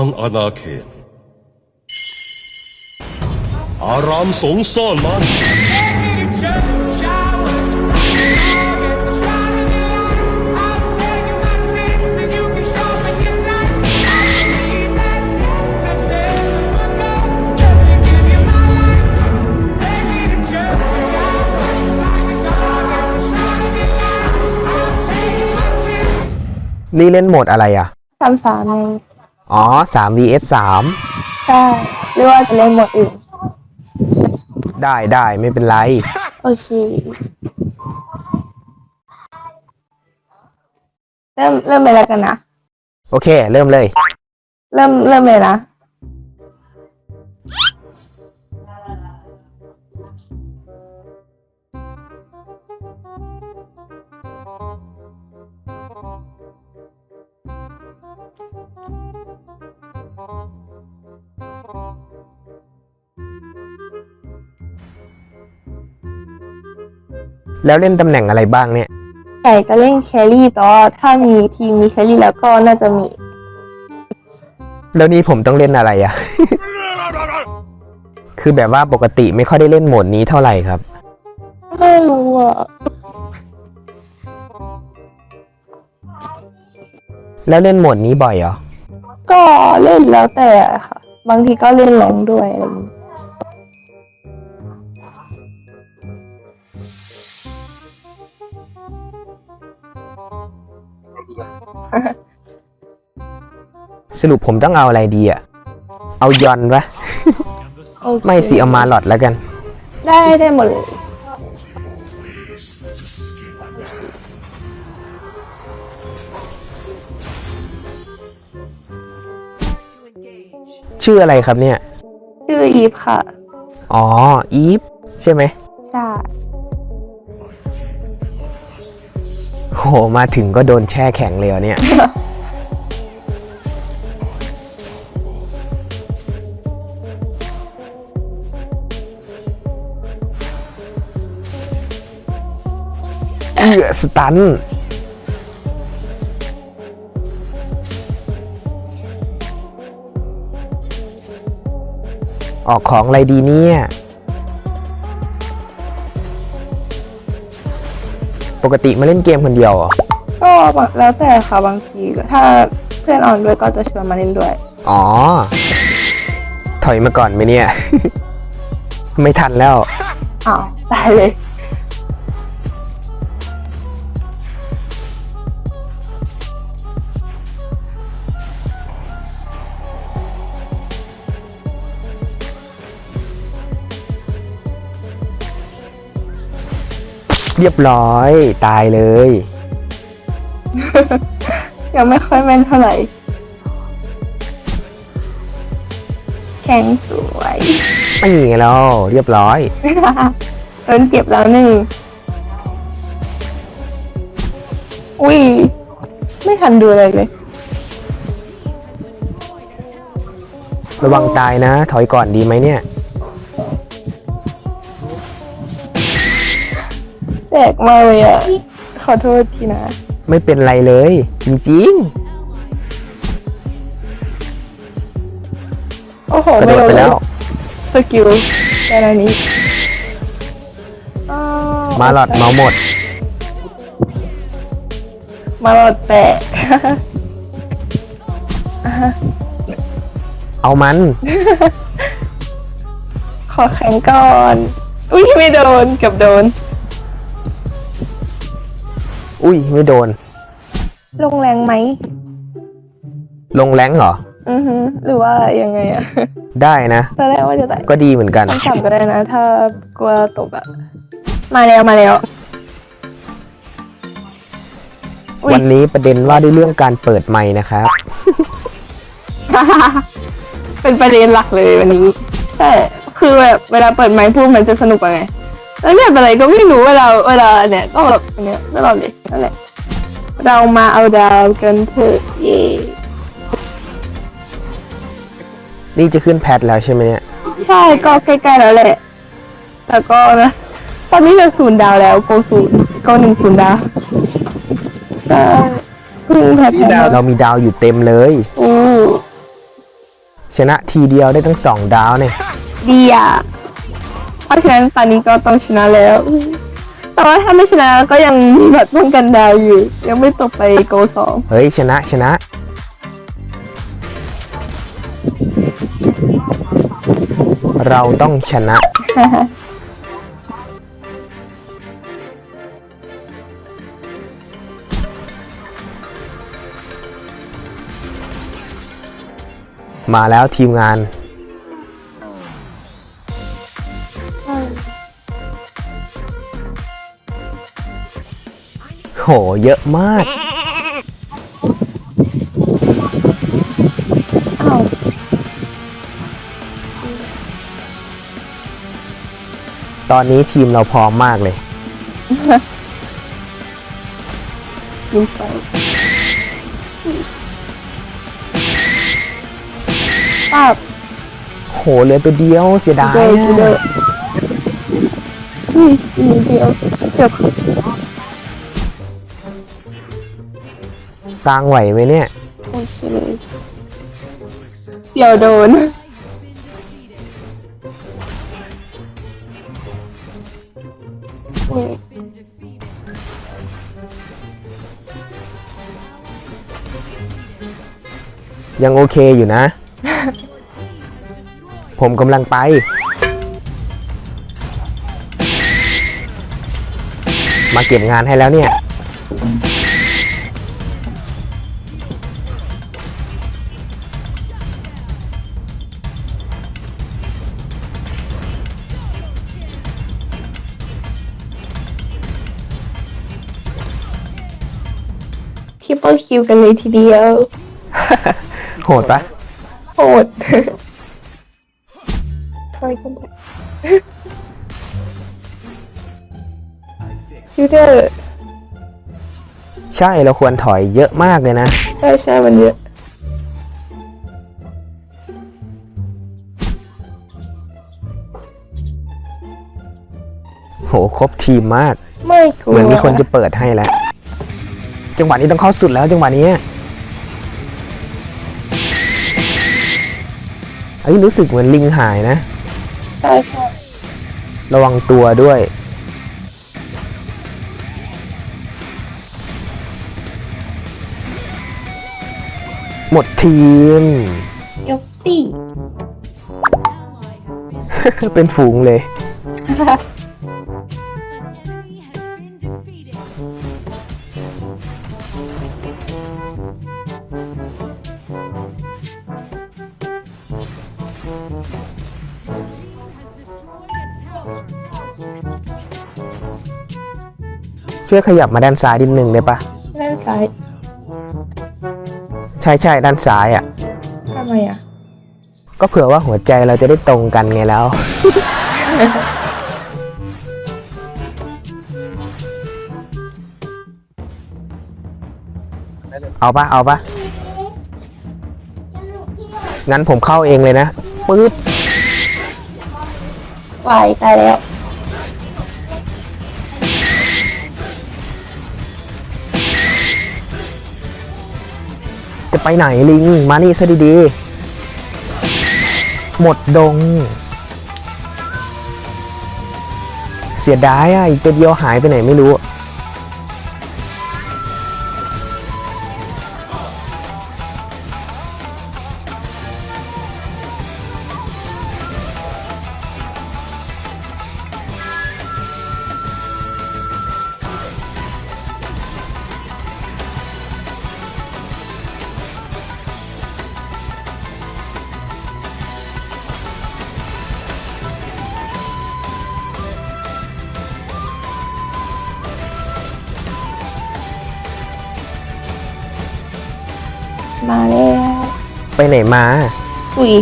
างอาณาเขต อารามสงฆ์ซ่อนมันนี่เล่นโหมดอะไรอะ สามสามไง อ๋อ3 vs ใช่ หรือว่าจะเล่นหมดอื่น3ได้ได้ไม่เป็นไร โอเค เริ่มเริ่มไปแล้วกันนะ โอเค เริ่มเลย เริ่มเริ่มเลยนะ แล้วเล่นตำแหน่งอะไรบ้างเนี่ยไก่จะเล่นแครี่แต่ว่าถ้ามีทีมมีแครี่แล้วก็น่าจะมี แล้วนี่ผมต้องเล่นอะไรอะ คือแบบว่าปกติไม่ค่อยได้เล่นโหมดนี้เท่าไหร่ครับ ไม่รู้อะแล้วเล่นโหมดนี้บ่อยเหรอ ก็เล่นแล้วแต่ค่ะ บางทีก็เล่นแรงด้วยอะไรอย่างนี้ สรุปผมต้องเอาอะไรดีอะเอายอนปะโอเคไม่สิเอามาหลอดแล้วกัน ได้ได้หมดเลยชื่ออะไรครับเนี่ย ชื่ออีฟค่ะ อ๋อ อีฟ ใช่ไหมใช่โหมาถึงก็โดนแช่แข็งเลยเหรอเนี่ย สตันออกของอะไรดีเนี่ย ปกติมาเล่นเกมคนเดียวเหรอก็แล้วแต่ค่ะบางทีก็ถ้าเพื่อนออนด้วยก็จะชวนมาเล่นด้วย อ๋อ ถอยมาก่อนไหมเนี่ย ไม่ทันแล้ว อ้าวตายเลย เรียบร้อยตายเลย ยังไม่ค่อยแม่นเท่าไหร่ แข็งสวยไม่ไงแล้วเรียบร้อย โดนเก็บแล้วหนึ่ง อุ้ย ไม่ทันดูอะไรเลย ระวังตายนะ ถอยก่อนดีไหมเนี่ย แจกมากเลยอะ ขอโทษทีนะ ไม่เป็นไรเลย จริง โอ้โห ๆ กระโดดไปแล้ว สกิลแค่นี้อ้วมาหลอดเมาหมด มาหลอดแตก เอามัน ขอแข่งก่อน อุ้ยไม่โดนเกับโดน อุ้ยไม่โดน ลงแรงไหม ลงแรงเหรอ อือฮึหรือว่ายังไงอะได้นะ ตอนแรกว่าจะแต่ก็ดีเหมือนกันต้องจับก็ได้นะ ถ้ากลัวตกอะมาแล้วมาแล้วอุ๊ย วันนี้ประเด็นว่าด้วยเรื่องการเปิดไมค์นะครับ เป็นประเด็นหลักเลยวันนี้ใช่คือแบบเวลาเปิดไมค์พูดมันจะสนุกอะไง แล้วเนี่ยอะไรก็ไม่รู้เวลาเวลาเนี่ยก็แบบอันเนี้ยตลอดเลยนั่นแหละเรามาเอาดาวกันเถอะเย่นี่จะขึ้นแพทแล้วใช่ไหมเนี่ย ใช่ก็ใกล้ๆแล้วแหละ แต่ก็นะ ตอนนี้จะศูนย์ดาวแล้วโกศูนย์โกหนึ่งศูนย์ดาวใช่เพิ่งแพทย์มาเรามีดาวอยู่เต็มเลย อู้ชนะทีเดียวได้ทั้งสองดาวเนี่ยดีอะ เพราะฉะนั้นตอนนี้ก็ต้องชนะแล้ว แต่ว่าถ้าไม่ชนะก็ยังมีบัตรป้องกันดาวอยู่ ยังไม่ตกไปโกสองเฮ้ย ชนะชนะ เราต้องชนะ มาแล้วทีมงาน โหเยอะมาก อ้าวตอนนี้ทีมเราพร้อมมากเลยยิงไปป้าบโหเหลือตัวเดียวเสียดายเดินอะ เดินอุ้ยนิดเดียวเกือบ กลางไหวไหมเนี่ย โอเคเลยเดี๋ยวโดนอุ้ยยังโอเคอยู่นะ ผมกำลังไป มาเก็บงานให้แล้วเนี่ย ทิปเปิลคิวกันเลยทีเดียว โหดปะโหดถอยกันเถอะคิวเดอร์ใช่เราควรถอยเยอะมากเลยนะ ใช่ใช่มันเยอะ โหครบทีมมาก ไม่กลัวเหมือนมีคนจะเปิดให้แล้ว จังหวะนี้ต้องเข้าสุดแล้วจังหวะนี้เอ้ยรู้สึกเหมือนลิงหายนะ ใช่ใช่ระวังตัวด้วย หมดทีม ยกตี เป็นฝูงเลย ช่วยขยับมาด้านซ้ายนิดนึงได้ปะด้านซ้ายใช่ใช่ด้านซ้ายอะ ทำไมอะ ก็เผื่อว่าหัวใจเราจะได้ตรงกันไงแล้ว เอาปะเอาปะงั้นผมเข้าเองเลยนะปึ๊บ วายตายแล้ว ไปไหนลิง มานี่ซะดีๆ หมดดง เสียดายอะ อีกตัวเดียวหายไปไหนไม่รู้ ไปไหนมา อุ้ย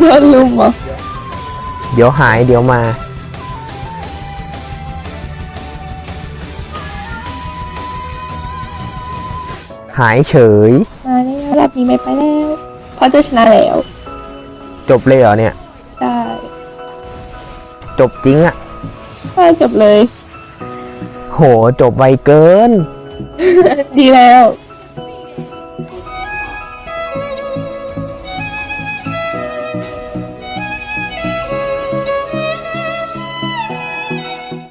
โดนลุมเหรอเดี๋ยวหายเดี๋ยวมา หายเฉย มาแล้วรอบนี้ไม่ไปแล้วเพราะจะชนะแล้วจบเลยเหรอเนี่ยใช่จบจริงอะใช่จบเลย โหจบไวเกิน ดีแล้ว